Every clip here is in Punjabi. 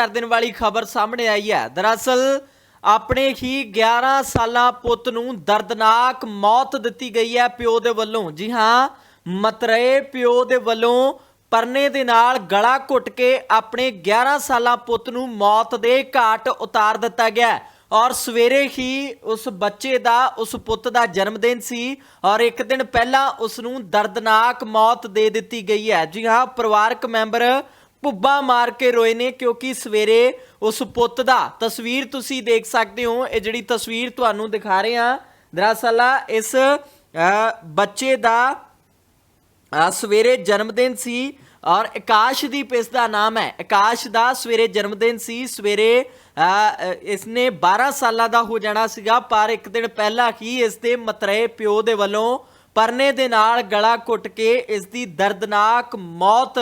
ਕਰ ਦੇਣ ਵਾਲੀ ਖਬਰ ਸਾਹਮਣੇ ਆਈ ਹੈ। ਦਰਅਸਲ, ਆਪਣੇ ਹੀ 11 ਸਾਲਾਂ ਪੁੱਤ ਨੂੰ ਦਰਦਨਾਕ ਮੌਤ ਦਿੱਤੀ ਗਈ ਹੈ ਪਿਓ ਦੇ ਵੱਲੋਂ। ਜੀ ਹਾਂ ਮਤਰੇ ਪਿਓ ਦੇ ਵੱਲੋਂ ਪਰਨੇ ਦੇ ਨਾਲ ਗਲਾ ਘੁੱਟ ਕੇ ਆਪਣੇ 11 ਸਾਲਾਂ ਪੁੱਤ ਨੂੰ ਮੌਤ ਦੇ ਘਾਟ ਉਤਾਰ ਦਿੱਤਾ ਗਿਆ ਔਰ ਸਵੇਰੇ ਹੀ ਉਸ ਬੱਚੇ ਦਾ, ਉਸ ਪੁੱਤ ਦਾ ਜਨਮ ਦਿਨ ਸੀ ਔਰ ਇੱਕ ਦਿਨ ਪਹਿਲਾਂ ਉਸ ਨੂੰ ਦਰਦਨਾਕ ਮੌਤ ਦੇ ਦਿੱਤੀ ਗਈ ਹੈ। ਜੀ ਹਾਂ, ਪਰਿਵਾਰਕ ਮੈਂਬਰ ਪੁੱਬਾ ਮਾਰ ਕੇ ਰੋਏ ਨੇ ਕਿਉਂਕਿ ਸਵੇਰੇ ਉਸ ਪੁੱਤ ਦਾ ਤਸਵੀਰ ਤੁਸੀਂ ਦੇਖ ਸਕਦੇ ਹੋ। ਇਹ ਜਿਹੜੀ ਤਸਵੀਰ ਤੁਹਾਨੂੰ ਦਿਖਾ ਰਹੇ ਹਾਂ। ਦਰਅਸਲ ਆ ਇਸ ਅ, ਬੱਚੇ ਦਾ ਸਵੇਰੇ ਜਨਮ ਦਿਨ ਸੀ ਔਰ ਆਕਾਸ਼ ਆਕਾਸ਼ਦੀਪ ਇਸ ਦਾ ਨਾਮ ਹੈ। ਆਕਾਸ਼ ਦਾ ਸਵੇਰੇ ਜਨਮ ਦਿਨ ਸੀ। ਸਵੇਰੇ ਆ, ਅ, ਇਸਨੇ 12 ਸਾਲਾਂ ਦਾ ਹੋ ਜਾਣਾ ਸੀਗਾ ਪਰ ਇੱਕ ਦਿਨ ਪਹਿਲਾਂ ਹੀ ਇਸ ਦੇ ਮਤਰੇ ਪਿਓ ਦੇ ਵੱਲੋਂ ਪਰਨੇ ਦੇ ਨਾਲ ਗਲਾ ਘੁੱਟ ਕੇ ਇਸ ਦੀ ਦਰਦਨਾਕ ਮੌਤ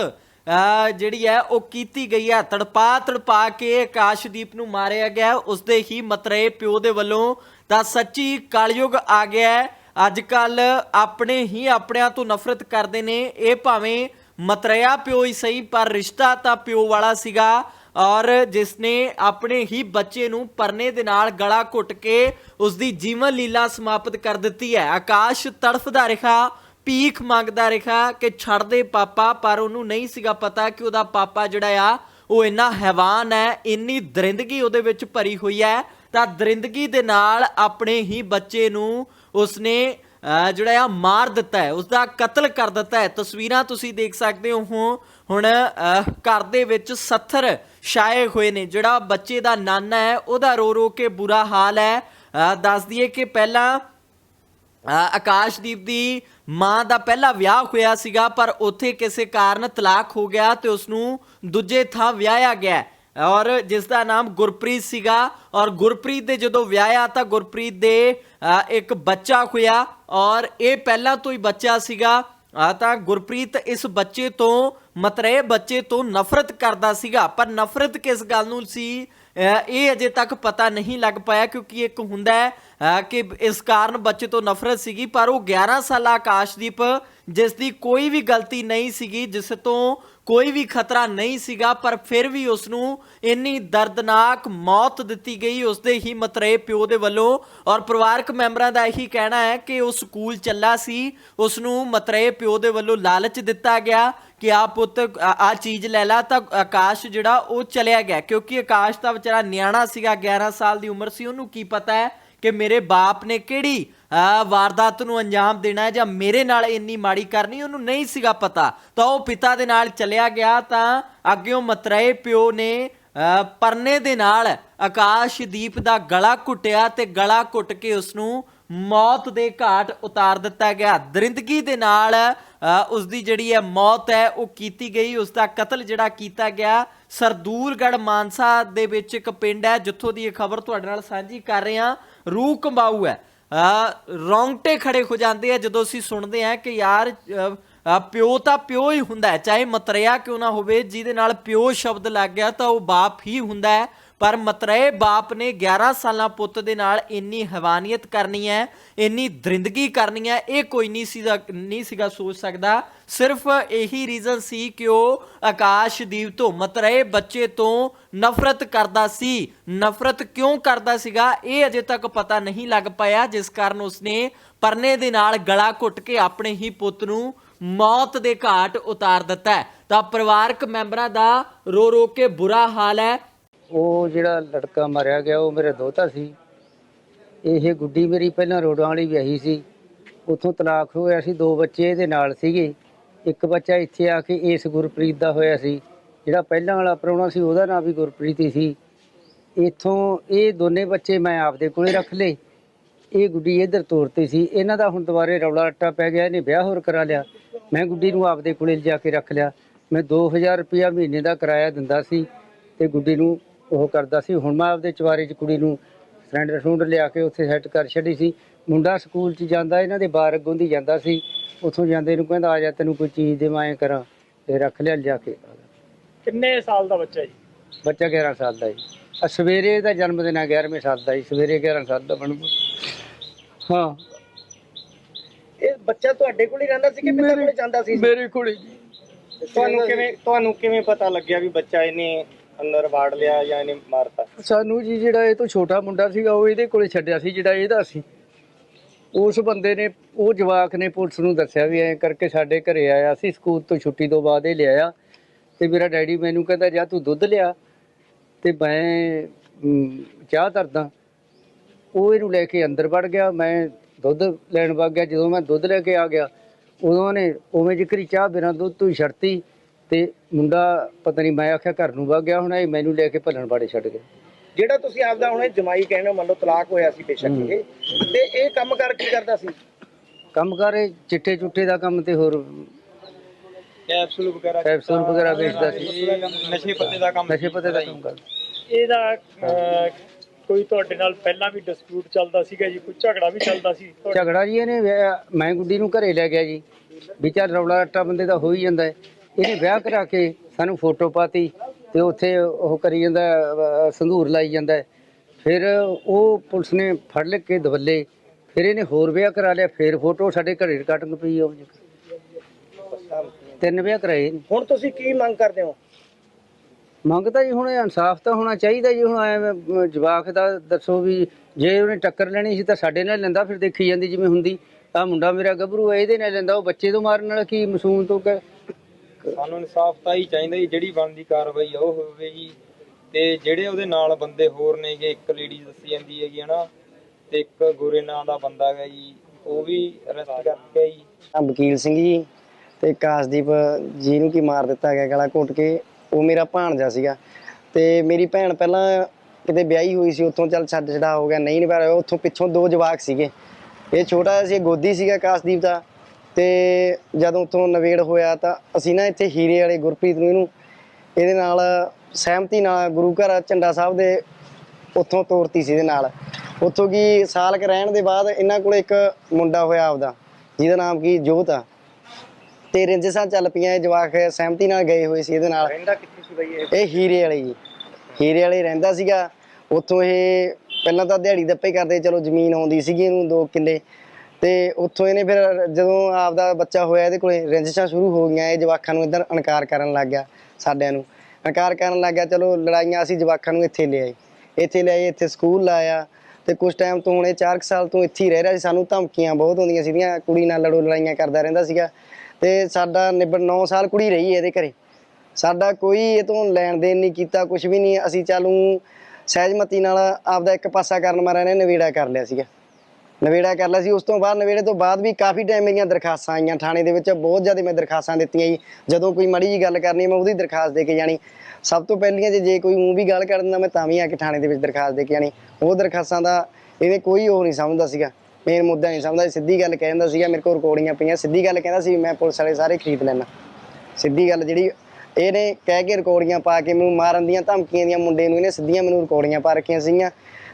ਜਿਹੜੀ ਹੈ, ਉਹ ਕੀਤੀ ਗਈ ਹੈ। ਤੜਪਾ ਤੜਪਾ ਕੇ ਆਕਾਸ਼ਦੀਪ ਨੂੰ ਮਾਰਿਆ ਗਿਆ ਉਸ ਦੇ ਹੀ ਮਤਰੇ ਪਿਓ ਦੇ ਵੱਲੋਂ ਤਾਂ ਸੱਚੀ ਕਲਯੁਗ ਆ ਗਿਆ ਹੈ। ਅੱਜ ਕੱਲ ਆਪਣੇ ਹੀ ਆਪਣਿਆਂ ਤੋਂ ਨਫ਼ਰਤ ਕਰਦੇ ਨੇ। ਇਹ ਭਾਵੇਂ ਮਤਰਿਆ ਪਿਓ ਹੀ ਸਹੀ, ਪਰ ਰਿਸ਼ਤਾ ਤਾਂ ਪਿਓ ਵਾਲਾ ਸੀਗਾ। ਔਰ ਜਿਸ ਨੇ ਆਪਣੇ ਹੀ ਬੱਚੇ ਨੂੰ ਪਰਨੇ ਦੇ ਨਾਲ ਗਲਾ ਘੁੱਟ ਕੇ ਉਸ ਦੀ ਜੀਵਨ ਲੀਲਾ ਸਮਾਪਤ ਕਰ ਦਿੱਤੀ ਹੈ। ਆਕਾਸ਼ ਤੜਫਦਾ ਰਿਹਾ। ਭੀਖ ਮੰਗਦਾ ਰਿਹਾ ਕਿ ਛੱਡ ਦੇ ਪਾਪਾ ਪਰ ਉਹਨੂੰ ਨਹੀਂ ਸੀਗਾ ਪਤਾ ਕਿ ਉਹਦਾ ਪਾਪਾ ਜਿਹੜਾ ਆ ਉਹ ਇੰਨਾ ਹੈਵਾਨ ਹੈ ਇੰਨੀ ਦਰਿੰਦਗੀ ਉਹਦੇ ਵਿੱਚ ਭਰੀ ਹੋਈ ਹੈ। ਤਾਂ ਦਰਿੰਦਗੀ ਦੇ ਨਾਲ ਆਪਣੇ ਹੀ ਬੱਚੇ ਨੂੰ ਉਸਨੇ ਜਿਹੜਾ ਆ ਮਾਰ ਦਿੱਤਾ ਹੈ। ਉਸਦਾ ਕਤਲ ਕਰ ਦਿੱਤਾ ਹੈ। ਤਸਵੀਰਾਂ ਤੁਸੀਂ ਦੇਖ ਸਕਦੇ ਹੋ ਹੁਣ। ਅਹ, ਘਰ ਦੇ ਵਿੱਚ ਸੱਥਰ ਛਾਏ ਹੋਏ ਨੇ। ਜਿਹੜਾ ਬੱਚੇ ਦਾ ਨਾਨਾ ਹੈ ਉਹਦਾ ਰੋ ਰੋ ਕੇ ਬੁਰਾ ਹਾਲ ਹੈ। ਅਹ, ਦੱਸ ਦਈਏ ਕਿ ਪਹਿਲਾਂ ਅ, ਆਕਾਸ਼ਦੀਪ ਦੀ ਮਾਂ ਦਾ ਪਹਿਲਾ ਵਿਆਹ ਹੋਇਆ ਸੀਗਾ, ਪਰ ਉੱਥੇ ਕਿਸੇ ਕਾਰਨ ਤਲਾਕ ਹੋ ਗਿਆ ਤੇ ਉਸ ਨੂੰ ਦੂਜੇ ਥਾਂ ਵਿਆਹਿਆ ਗਿਆ ਔਰ ਜਿਸ ਦਾ ਨਾਮ ਗੁਰਪ੍ਰੀਤ ਸੀਗਾ। ਔਰ ਗੁਰਪ੍ਰੀਤ ਦੇ ਜਦੋਂ ਵਿਆਹਿਆ ਤਾਂ ਗੁਰਪ੍ਰੀਤ ਦੇ ਇੱਕ ਬੱਚਾ ਹੋਇਆ। ਔਰ ਇਹ ਪਹਿਲਾਂ ਤੋਂ ਹੀ ਬੱਚਾ ਸੀਗਾ। ਆ ਤਾਂ ਗੁਰਪ੍ਰੀਤ ਇਸ ਬੱਚੇ ਤੋਂ ਮਤਰੇ ਬੱਚੇ ਤੋਂ ਨਫ਼ਰਤ ਕਰਦਾ ਸੀਗਾ। ਪਰ ਨਫ਼ਰਤ ਕਿਸ ਗੱਲ ਨੂੰ ਸੀ? ਇਹ ਅਜੇ ਤੱਕ ਪਤਾ ਨਹੀਂ ਲੱਗ ਪਾਇਆ ਕਿਉਂਕਿ ਇੱਕ ਹੁੰਦਾ ਹੈ ਕਿ ਇਸ ਕਾਰਨ ਬੱਚੇ ਤੋਂ ਨਫ਼ਰਤ ਸੀਗੀ, ਪਰ ਉਹ 11 ਸਾਲਾ ਆਕਾਸ਼ਦੀਪ, ਜਿਸ ਦੀ ਕੋਈ ਵੀ ਗਲਤੀ ਨਹੀਂ ਸੀਗੀ, ਜਿਸ ਤੋਂ ਕੋਈ ਵੀ ਖਤਰਾ ਨਹੀਂ ਸੀਗਾ, ਪਰ ਫਿਰ ਵੀ ਉਸ ਨੂੰ ਇੰਨੀ ਦਰਦਨਾਕ ਮੌਤ ਦਿੱਤੀ ਗਈ। ਉਸ ਦੇ ਹੀ ਮਤਰੇ ਪਿਓ ਦੇ ਵੱਲੋਂ ਔਰ ਪਰਿਵਾਰਕ ਮੈਂਬਰਾਂ ਦਾ ਇਹੀ ਕਹਿਣਾ ਹੈ ਕਿ ਉਹ ਸਕੂਲ ਚੱਲਾ ਸੀ ਉਸ ਨੂੰ ਮਤਰੇ ਪਿਓ ਦੇ ਵੱਲੋਂ ਲਾਲਚ ਦਿੱਤਾ ਗਿਆ। ਕਿ ਆ ਪੁੱਤ, ਆ ਚੀਜ਼ ਲੈ ਲਾ, ਤਾਂ ਆਕਾਸ਼ ਜਿਹੜਾ ਉਹ ਚਲਿਆ ਗਿਆ। ਕਿਉਂਕਿ ਆਕਾਸ਼ ਤਾਂ ਵਿਚਾਰਾ ਨਿਆਣਾ ਸੀਗਾ 11 ਸਾਲ ਦੀ ਉਮਰ ਸੀ। ਉਹਨੂੰ ਕੀ ਪਤਾ ਹੈ ਕਿ ਮੇਰੇ ਬਾਪ ਨੇ ਕਿਹੜੀ ਵਾਰਦਾਤ ਨੂੰ ਅੰਜਾਮ ਦੇਣਾ ਹੈ ਜਾਂ ਮੇਰੇ ਨਾਲ ਇੰਨੀ ਮਾੜੀ ਕਰਨੀ, ਉਹਨੂੰ ਨਹੀਂ ਸੀਗਾ ਪਤਾ। ਤਾਂ ਉਹ ਪਿਤਾ ਦੇ ਨਾਲ ਚਲਿਆ ਗਿਆ ਤਾਂ ਅੱਗਿਓਂ ਮਤਰੇ ਪਿਓ ਨੇ ਪਰਨੇ ਦੇ ਨਾਲ ਆਕਾਸ਼ਦੀਪ ਦਾ ਗਲਾ ਘੁੱਟਿਆ ਤੇ ਗਲਾ ਘੁੱਟ ਕੇ ਉਸ ਨੂੰ ਮੌਤ ਦੇ ਘਾਟ ਉਤਾਰ ਦਿੱਤਾ ਗਿਆ। ਦਰਿੰਦਗੀ ਦੇ ਨਾਲ ਅ, ਉਸ ਦੀ ਜਿਹੜੀ ਹੈ ਮੌਤ ਹੈ ਉਹ ਕੀਤੀ ਗਈ। ਉਸ ਦਾ ਕਤਲ ਜਿਹੜਾ ਕੀਤਾ ਗਿਆ ਸਰਦੂਲਗੜ ਮਾਨਸਾ ਦੇ ਵਿੱਚ ਇੱਕ ਪਿੰਡ ਹੈ ਜਿੱਥੋਂ ਦੀ ਇਹ ਖਬਰ ਤੁਹਾਡੇ ਨਾਲ ਸਾਂਝੀ ਕਰ ਰਹੇ ਹਾਂ। ਰੂਹ ਕੰਬਾਊ ਹੈ। ਅ, ਰੌਂਗਟੇ ਖੜੇ ਹੋ ਜਾਂਦੇ ਆ ਜਦੋਂ ਅਸੀਂ ਸੁਣਦੇ ਹਾਂ ਕਿ ਯਾਰ ਪਿਓ ਤਾਂ ਪਿਓ ਹੀ ਹੁੰਦਾ ਚਾਹੇ ਮਤਰਿਆ ਕਿਉਂ ਨਾ ਹੋਵੇ ਜਿਹਦੇ ਨਾਲ ਪਿਓ ਸ਼ਬਦ ਲੱਗ ਗਿਆ ਤਾਂ ਉਹ ਬਾਪ ਹੀ ਹੁੰਦਾ ਹੈ। ਪਰ ਮਤਰੇ ਬਾਪ ਨੇ 11 ਸਾਲਾਂ ਪੁੱਤ ਦੇ ਨਾਲ ਇੰਨੀ ਹੈਵਾਨੀਅਤ ਕਰਨੀ ਹੈ, ਇੰਨੀ ਦਰਿੰਦਗੀ ਕਰਨੀ ਹੈ, ਇਹ ਕੋਈ ਨਹੀਂ ਸੀ ਨਹੀਂ ਸੀਗਾ ਸੋਚ ਸਕਦਾ। ਸਿਰਫ ਇਹੀ ਰੀਜ਼ਨ ਸੀ ਕਿ ਉਹ ਆਕਾਸ਼ਦੀਪ ਤੋਂ ਮਤਰੇ ਬੱਚੇ ਤੋਂ ਨਫ਼ਰਤ ਕਰਦਾ ਸੀ। ਨਫ਼ਰਤ ਕਿਉਂ ਕਰਦਾ ਸੀਗਾ, ਇਹ ਅਜੇ ਤੱਕ ਪਤਾ ਨਹੀਂ ਲੱਗ ਪਾਇਆ, ਜਿਸ ਕਾਰਨ ਉਸਨੇ ਪਰਨੇ ਦੇ ਨਾਲ ਗਲਾ ਘੁੱਟ ਕੇ ਆਪਣੇ ਹੀ ਪੁੱਤ ਨੂੰ ਮੌਤ ਦੇ ਘਾਟ ਉਤਾਰ ਦਿੱਤਾ ਤਾਂ ਪਰਿਵਾਰਕ ਮੈਂਬਰਾਂ ਦਾ ਰੋ ਰੋ ਕੇ ਬੁਰਾ ਹਾਲ ਹੈ। ਉਹ ਜਿਹੜਾ ਲੜਕਾ ਮਾਰਿਆ ਗਿਆ, ਉਹ ਮੇਰਾ ਦੋਤਾ ਸੀ। ਇਹ ਗੁੱਡੀ ਮੇਰੀ ਪਹਿਲਾਂ ਰੋਡਾਂ ਵਾਲੀ ਵਿਆਹੀ ਸੀ। ਉੱਥੋਂ ਤਲਾਕ ਹੋਇਆ ਸੀ, ਦੋ ਬੱਚੇ ਇਹਦੇ ਨਾਲ ਸੀਗੇ। ਇੱਕ ਬੱਚਾ ਇੱਥੇ ਆ ਕੇ ਇਸ ਗੁਰਪ੍ਰੀਤ ਦਾ ਹੋਇਆ ਸੀ, ਜਿਹੜਾ ਪਹਿਲਾਂ ਵਾਲਾ ਪ੍ਰਾਹੁਣਾ ਸੀ, ਉਹਦਾ ਨਾਂ ਵੀ ਗੁਰਪ੍ਰੀਤ ਹੀ ਸੀ। ਇੱਥੋਂ ਇਹ ਦੋਨੇ ਬੱਚੇ ਮੈਂ ਆਪਦੇ ਕੋਲੇ ਰੱਖ ਲਏ। ਇਹ ਗੁੱਡੀ ਇੱਧਰ ਤੋਰਤੀ ਸੀ। ਇਹਨਾਂ ਦਾ ਹੁਣ ਦੁਬਾਰੇ ਰੌਲਾ ਰੱਟਾ ਪੈ ਗਿਆ, ਇਹਨੇ ਵਿਆਹ ਹੋਰ ਕਰਾ ਲਿਆ। ਮੈਂ ਗੁੱਡੀ ਨੂੰ ਆਪਦੇ ਕੋਲੇ ਲਿਜਾ ਕੇ ਰੱਖ ਲਿਆ। ਮੈਂ 2000 ਰੁਪਇਆ ਮਹੀਨੇ ਦਾ ਕਿਰਾਇਆ ਦਿੰਦਾ ਸੀ ਤੇ ਗੁੱਡੀ ਨੂੰ ਉਹ ਕਰਦਾ ਸੀ। ਹੁਣ ਮੈਂ ਆਪਦੇ ਚਵਾਰੇ 'ਚ ਕੁੜੀ ਨੂੰ ਸਿਲੰਡਰ ਸਲੂੰਡਰ ਲਿਆ ਕੇ ਉੱਥੇ ਸੈੱਟ ਕਰ ਛੱਡੀ ਸੀ। ਮੁੰਡਾ ਸਕੂਲ 'ਚ ਜਾਂਦਾ ਇਹਨਾਂ ਦੇ ਬਾਰ ਅੱਗੋਂ ਦੀ ਜਾਂਦਾ ਸੀ। ਉੱਥੋਂ ਜਾਂਦੇ ਨੂੰ ਕਹਿੰਦਾ ਆ ਜਾ ਤੈਨੂੰ ਕੋਈ ਚੀਜ਼ ਦੇ ਮੈਂ ਕਰਾਂ ਤੇ ਰੱਖ ਲਿਆ ਲਿਜਾ ਕੇ ਕਿੰਨੇ ਸਾਲ ਦਾ ਬੱਚਾ ਜੀ? ਬੱਚਾ 11 ਸਾਲ ਦਾ ਜੀ। ਆ ਸਵੇਰੇ ਦਾ ਜਨਮ ਦਿਨ ਹੈ 11ਵੇਂ ਸਾਲ ਦਾ ਜੀ। ਸਵੇਰੇ 11 ਸਾਲ ਦਾ ਬਣੂ ਹਾਂ। ਇਹ ਬੱਚਾ ਤੁਹਾਡੇ ਕੋਲ ਹੀ ਰਹਿੰਦਾ ਸੀ ਕਿ ਪਿਤਾ ਕੋਲ ਜਾਂਦਾ ਸੀ? ਮੇਰੇ ਕੋਲੇ ਜੀ। ਤੁਹਾਨੂੰ ਕਿਵੇਂ ਤੁਹਾਨੂੰ ਕਿਵੇਂ ਪਤਾ ਲੱਗਿਆ ਵੀ ਬੱਚਾ ਇਹਨੇ ਅੰਦਰ ਵਾੜ ਲਿਆ ਜਾਂ ਇਹਨੇ ਮਾਰਤਾ? ਸਾਨੂੰ ਜੀ ਜਿਹੜਾ ਇਹ ਤੋਂ ਛੋਟਾ ਮੁੰਡਾ ਸੀਗਾ ਉਹ ਇਹਦੇ ਕੋਲੇ ਛੱਡਿਆ ਸੀ ਜਿਹੜਾ ਇਹਦਾ ਸੀ। ਉਸ ਬੰਦੇ ਨੇ ਉਹ ਜਵਾਕ ਨੇ ਪੁਲਿਸ ਨੂੰ ਦੱਸਿਆ ਵੀ ਐਂ ਕਰਕੇ ਸਾਡੇ ਘਰੇ ਆਇਆ ਸੀ ਸਕੂਲ ਤੋਂ ਛੁੱਟੀ ਤੋਂ ਬਾਅਦ ਇਹ ਲਿਆਇਆ। ਤੇ ਮੇਰਾ ਡੈਡੀ ਮੈਨੂੰ ਕਹਿੰਦਾ ਜਾ ਤੂੰ ਦੁੱਧ ਲਿਆ ਤੇ ਮੈਂ ਅਮ, ਚਾਹ ਧਰਦਾ। ਉਹ ਇਹਨੂੰ ਲੈ ਕੇ ਅੰਦਰ ਵੜ ਗਿਆ। ਮੈਂ ਦੁੱਧ ਲੈਣ ਵਗ ਗਿਆ। ਜਦੋਂ ਮੈਂ ਦੁੱਧ ਲੈ ਕੇ ਆ ਗਿਆ ਉਦੋਂ ਨੇ ਉਵੇਂ ਜਿਕਰੀ ਚਾਹ ਬਿਨਾਂ ਦੁੱਧ ਤੋਂ ਹੀ ਛੱਡਤੀ। ਤੇ ਮੁੰਡਾ ਪਤਾ ਨਹੀਂ ਮੈਂ ਆਖਿਆ ਘਰ ਨੂੰ ਵਗ ਗਿਆ ਹੁਣ ਇਹ ਮੈਨੂੰ ਲੈ ਕੇ ਭੱਲਣ ਬਾੜੇ ਛੱਡ ਗਏ। ਜਿਹੜਾ ਤੁਸੀਂ ਆਪਦਾ ਹੁਣੇ ਜਮਾਈ ਕਹਿੰਦੇ ਹੋ ਮੰਨ ਲਓ ਤਲਾਕ ਹੋਇਆ ਸੀ ਬੇਸ਼ੱਕ। ਇਹ ਤੇ ਇਹ ਕੰਮ ਕਰ ਕੀ ਕਰਦਾ ਸੀ? ਕੰਮ ਕਰੇ ਚਿੱਟੇ ਚੁੱਟੇ ਦਾ ਕੰਮ ਤੇ ਹੋਰ ਕੈਪਸੂਲ ਵਗੈਰਾ ਕੈਪਸੂਲ ਵਗੈਰਾ ਵੇਚਦਾ ਸੀ। ਨਸ਼ੇ ਪੱਤੇ ਦਾ ਕੰਮ ਨਸ਼ੇ ਪਤੇ ਦਾ ਕੰਮ ਕਰਦਾ। ਇਹਦਾ ਕੋਈ ਤੁਹਾਡੇ ਨਾਲ ਪਹਿਲਾਂ ਵੀ ਡਿਸਪਿਊਟ ਚੱਲਦਾ ਸੀਗਾ ਜੀ ਕੋਈ ਝਗੜਾ ਵੀ ਚੱਲਦਾ ਸੀ? ਝਗੜਾ ਜੀ ਇਹਨੇ ਮੈਂ ਗੁੱਡੀ ਨੂੰ ਘਰੇ ਲੈ ਗਿਆ ਜੀ। ਵੀ ਚੱਲ ਰੌਲਾ ਰੱਟਾ ਬੰਦੇ ਦਾ ਹੋ ਹੀ ਜਾਂਦਾ ਹੈ। ਇਹਨੇ ਵਿਆਹ ਕਰਾ ਕੇ ਸਾਨੂੰ ਫੋਟੋ ਪਾਤੀ ਤੇ ਉੱਥੇ ਉਹ ਕਰੀ ਜਾਂਦਾ ਅਹ, ਸੰਧੂਰ ਲਾਈ ਜਾਂਦਾ। ਫਿਰ ਉਹ ਪੁਲਿਸ ਨੇ ਫੜ ਲੈ ਕੇ ਦਵੱਲੇ ਫਿਰ ਇਹਨੇ ਹੋਰ ਵਿਆਹ ਕਰਾ ਲਿਆ ਫਿਰ ਫੋਟੋ ਸਾਡੇ ਘਰੇ ਕੱਟਣ ਪਈ ਉਹ ਤਿੰਨ ਵਿਆਹ ਕਰਾਏ ਇਹਨੇ। ਹੁਣ ਤੁਸੀਂ ਕੀ ਮੰਗ ਕਰਦੇ ਹੋ ਮੰਗਦਾ ਜੀ ਹੁਣ ਇਨਸਾਫ ਤਾਂ ਹੋਣਾ ਚਾਹੀਦਾ ਜੀ ਹੁਣ ਐਵੇਂ ਅਮ, ਜਵਾਕ ਦਾ ਦੱਸੋ ਵੀ ਜੇ ਉਹਨੇ ਟੱਕਰ ਲੈਣੀ ਸੀ ਤਾਂ ਸਾਡੇ ਨਾਲ ਲੈਂਦਾ ਫਿਰ ਦੇਖੀ ਜਾਂਦੀ ਜਿਵੇਂ ਹੁੰਦੀ ਆ ਮੁੰਡਾ ਮੇਰਾ ਗੱਭਰੂ ਹੈ ਇਹਦੇ ਨਾਲ ਲੈਂਦਾ ਉਹ ਬੱਚੇ ਤੋਂ ਮਾਰਨ ਨਾਲ ਕੀ ਮਾਸੂਮ ਤੋਂ ਕਿ ਸਾਨੂੰ ਇਨਸਾਫ ਤਾਂ ਹੀ ਚਾਹੀਦਾ ਜੀ, ਜਿਹੜੀ ਬਣਦੀ ਕਾਰਵਾਈ ਆ ਉਹ ਹੋਵੇ ਜੀ ਤੇ ਜਿਹੜੇ ਉਹਦੇ ਨਾਲ ਬੰਦੇ ਹੋਰ ਨੇਗੇ, ਇੱਕ ਲੇਡੀ ਦੱਸੀ ਜਾਂਦੀ ਹੈਗੀ ਹਨਾ, ਤੇ ਇੱਕ ਗੋਰੇ ਨਾਂ ਦਾ ਬੰਦਾ ਹੈਗਾ ਜੀ, ਉਹ ਵੀ ਅਰੈਸਟ ਕਰਕੇ ਜੀ ਆ ਵਕੀਲ ਸਿੰਘ ਜੀ ਤੇ ਕਾਸਦੀਪ ਜੀ ਨੂੰ ਕੀ ਮਾਰ ਦਿੱਤਾ ਗਿਆ ਗਲਾ ਘੁੱਟ ਕੇ, ਉਹ ਮੇਰਾ ਭਾਣਜਾ ਸੀਗਾ। ਤੇ ਮੇਰੀ ਭੈਣ ਪਹਿਲਾਂ ਕਿਤੇ ਵਿਆਹੀ ਹੋਈ ਸੀ, ਉੱਥੋਂ ਚੱਲ ਛੱਡ ਛੜਾ ਹੋ ਗਿਆ, ਨਹੀਂ ਨਿਭਾਇਆ ਉੱਥੋਂ ਪਿੱਛੋਂ ਦੋ ਜਵਾਕ ਸੀਗੇ। ਇਹ ਛੋਟਾ ਜਿਹਾ ਸੀ ਗੋਦੀ ਸੀਗਾ ਕਾਸਦੀਪ ਦਾ। ਤੇ ਜਦੋਂ ਉੱਥੋਂ ਨਵੇੜ ਹੋਇਆ ਤਾਂ ਅਸੀਂ ਨਾ ਇੱਥੇ ਹੀਰੇ ਵਾਲੇ ਗੁਰਪ੍ਰੀਤ ਨੂੰ ਇਹਨੂੰ ਇਹਦੇ ਨਾਲ ਸਹਿਮਤੀ ਨਾਲ ਗੁਰੂ ਘਰ ਝੰਡਾ ਸਾਹਿਬ ਦੇ ਉੱਥੋਂ ਤੋਰਤੀ ਸੀ ਇਹਦੇ ਨਾਲ। ਉੱਥੋਂ ਕੀ ਸਾਲ ਕ ਰਹਿਣ ਦੇ ਬਾਅਦ ਇਹਨਾਂ ਕੋਲ ਇੱਕ ਮੁੰਡਾ ਹੋਇਆ ਆਪਦਾ ਜਿਹਦਾ ਨਾਮ ਕੀ? ਜੋਤ ਆ। ਤੇ ਰੰਜਸਾਂ ਚੱਲ ਪਈਆਂ ਇਹ ਜਵਾਕ ਸਹਿਮਤੀ ਨਾਲ ਗਏ ਹੋਏ ਸੀ ਇਹਦੇ ਨਾਲ। ਰਹਿੰਦਾ ਕਿੱਥੇ ਸੀ ਬਈ ਇਹ? ਇਹ ਹੀਰੇ ਵਾਲੇ ਜੀ। ਹੀਰੇ ਵਾਲੇ ਰਹਿੰਦਾ ਸੀਗਾ। ਉੱਥੋਂ ਇਹ ਪਹਿਲਾਂ ਤਾਂ ਦਿਹਾੜੀ ਦੱਪੇ ਕਰਦੇ ਚਲੋ ਜ਼ਮੀਨ ਆਉਂਦੀ ਸੀਗੀ ਇਹਨੂੰ 2 ਕਿੱਲੇ। ਤੇ ਉੱਥੋਂ ਇਹਨੇ ਫਿਰ ਜਦੋਂ ਆਪਦਾ ਬੱਚਾ ਹੋਇਆ, ਇਹਦੇ ਕੋਲੇ ਰੰਜਿਸ਼ਾਂ ਸ਼ੁਰੂ ਹੋ ਗਈਆਂ, ਇਹ ਜਵਾਕਾਂ ਨੂੰ ਇੱਧਰ ਇਨਕਾਰ ਕਰਨ ਲੱਗ ਗਿਆ ਸਾਡਿਆਂ ਨੂੰ। ਇਨਕਾਰ ਕਰਨ ਲੱਗ ਗਿਆ, ਚਲੋ ਲੜਾਈਆਂ ਅਸੀਂ ਜਵਾਕਾਂ ਨੂੰ ਇੱਥੇ ਲਿਆਏ ਇੱਥੇ ਲਿਆਏ ਇੱਥੇ ਸਕੂਲ ਲਾਇਆ ਤੇ ਕੁਝ ਟਾਈਮ ਤੋਂ ਹੁਣ ਇਹ 4 ਸਾਲ ਤੋਂ ਇੱਥੇ ਹੀ ਰਹਿ ਰਿਹਾ ਸੀ। ਸਾਨੂੰ ਧਮਕੀਆਂ ਬਹੁਤ ਆਉਂਦੀਆਂ ਸੀਗੀਆਂ, ਕੁੜੀ ਨਾਲ ਲੜੋ ਲੜਾਈਆਂ ਕਰਦਾ ਰਹਿੰਦਾ ਸੀਗਾ ਤੇ ਸਾਡਾ ਨਿਬੜ 9 ਸਾਲ ਕੁੜੀ ਰਹੀ ਇਹਦੇ ਘਰੇ। ਸਾਡਾ ਕੋਈ ਇਹ ਤੋਂ ਲੈਣ ਦੇਣ ਨਹੀਂ ਕੀਤਾ ਕੁਝ ਵੀ ਨਹੀਂ। ਅਸੀਂ ਚਾਲੂ ਸਹਿਜਮਤੀ ਨਾਲ ਆਪਦਾ ਇੱਕ ਪਾਸਾ ਕਰਨ ਮਾਰਿਆ ਨੇ ਨਵੇੜਾ ਕਰ ਲਿਆ ਸੀਗਾ। ਨਵੇੜਾ ਕਰ ਲਿਆ ਸੀ। ਉਸ ਤੋਂ ਬਾਅਦ ਨਵੇੜੇ ਤੋਂ ਬਾਅਦ ਵੀ ਕਾਫੀ ਟਾਈਮ ਮੇਰੀਆਂ ਦਰਖਾਸਤਾਂ ਆਈਆਂ। ਥਾਣੇ ਦੇ ਵਿੱਚ ਬਹੁਤ ਜ਼ਿਆਦਾ ਮੈਂ ਦਰਖਾਸਤਾਂ ਦਿੱਤੀਆਂ ਜੀ। ਜਦੋਂ ਕੋਈ ਮੜੀ ਜੀ ਗੱਲ ਕਰਨੀ ਮੈਂ ਉਹਦੀ ਦਰਖਾਸਤ ਦੇ ਕੇ ਜਾਣੀ। ਸਭ ਤੋਂ ਪਹਿਲੀਆਂ ਜੇ ਜੇ ਕੋਈ ਮੂੰਹ ਵੀ ਗੱਲ ਕਰ ਦਿੰਦਾ, ਮੈਂ ਤਾਂ ਵੀ ਆ ਕੇ ਥਾਣੇ ਦੇ ਵਿੱਚ ਦਰਖਾਸਤ ਦੇ ਕੇ ਜਾਣੀ। ਉਹ ਦਰਖਾਸਤਾਂ ਦਾ ਇਹਨੇ ਕੋਈ ਉਹ ਨਹੀਂ ਸਮਝਦਾ ਸੀਗਾ। ਮੇਨ ਮੁੱਦਾ ਨਹੀਂ ਸਮਝਦਾ। ਸਿੱਧੀ ਗੱਲ ਕਹਿ ਦਿੰਦਾ ਸੀਗਾ, ਮੇਰੇ ਕੋਲ ਰਿਕਾਰਡਿੰਗਾਂ ਪਈਆਂ। ਸਿੱਧੀ ਗੱਲ ਕਹਿੰਦਾ ਸੀ, ਮੈਂ ਪੁਲਿਸ ਵਾਲੇ ਸਾਰੇ ਖਰੀਦ ਲੈਣਾ ਸਿੱਧੀ ਗੱਲ ਜਿਹੜੀ ਇਹਨੇ ਕਹਿ ਕੇ ਰਿਕਾਰਡਿੰਗਾਂ ਪਾ ਕੇ ਮੈਨੂੰ ਮਾਰਨ ਦੀਆਂ ਧਮਕੀਆਂ ਦੀਆਂ ਮੁੰਡੇ ਨੂੰ ਇਹਨੇ ਸਿੱਧੀਆਂ ਮੈਨੂੰ ਰਿਕਾਰਡਿੰਗਾਂ ਪਾ ਰੱਖੀਆਂ ਸੀਗੀਆਂ।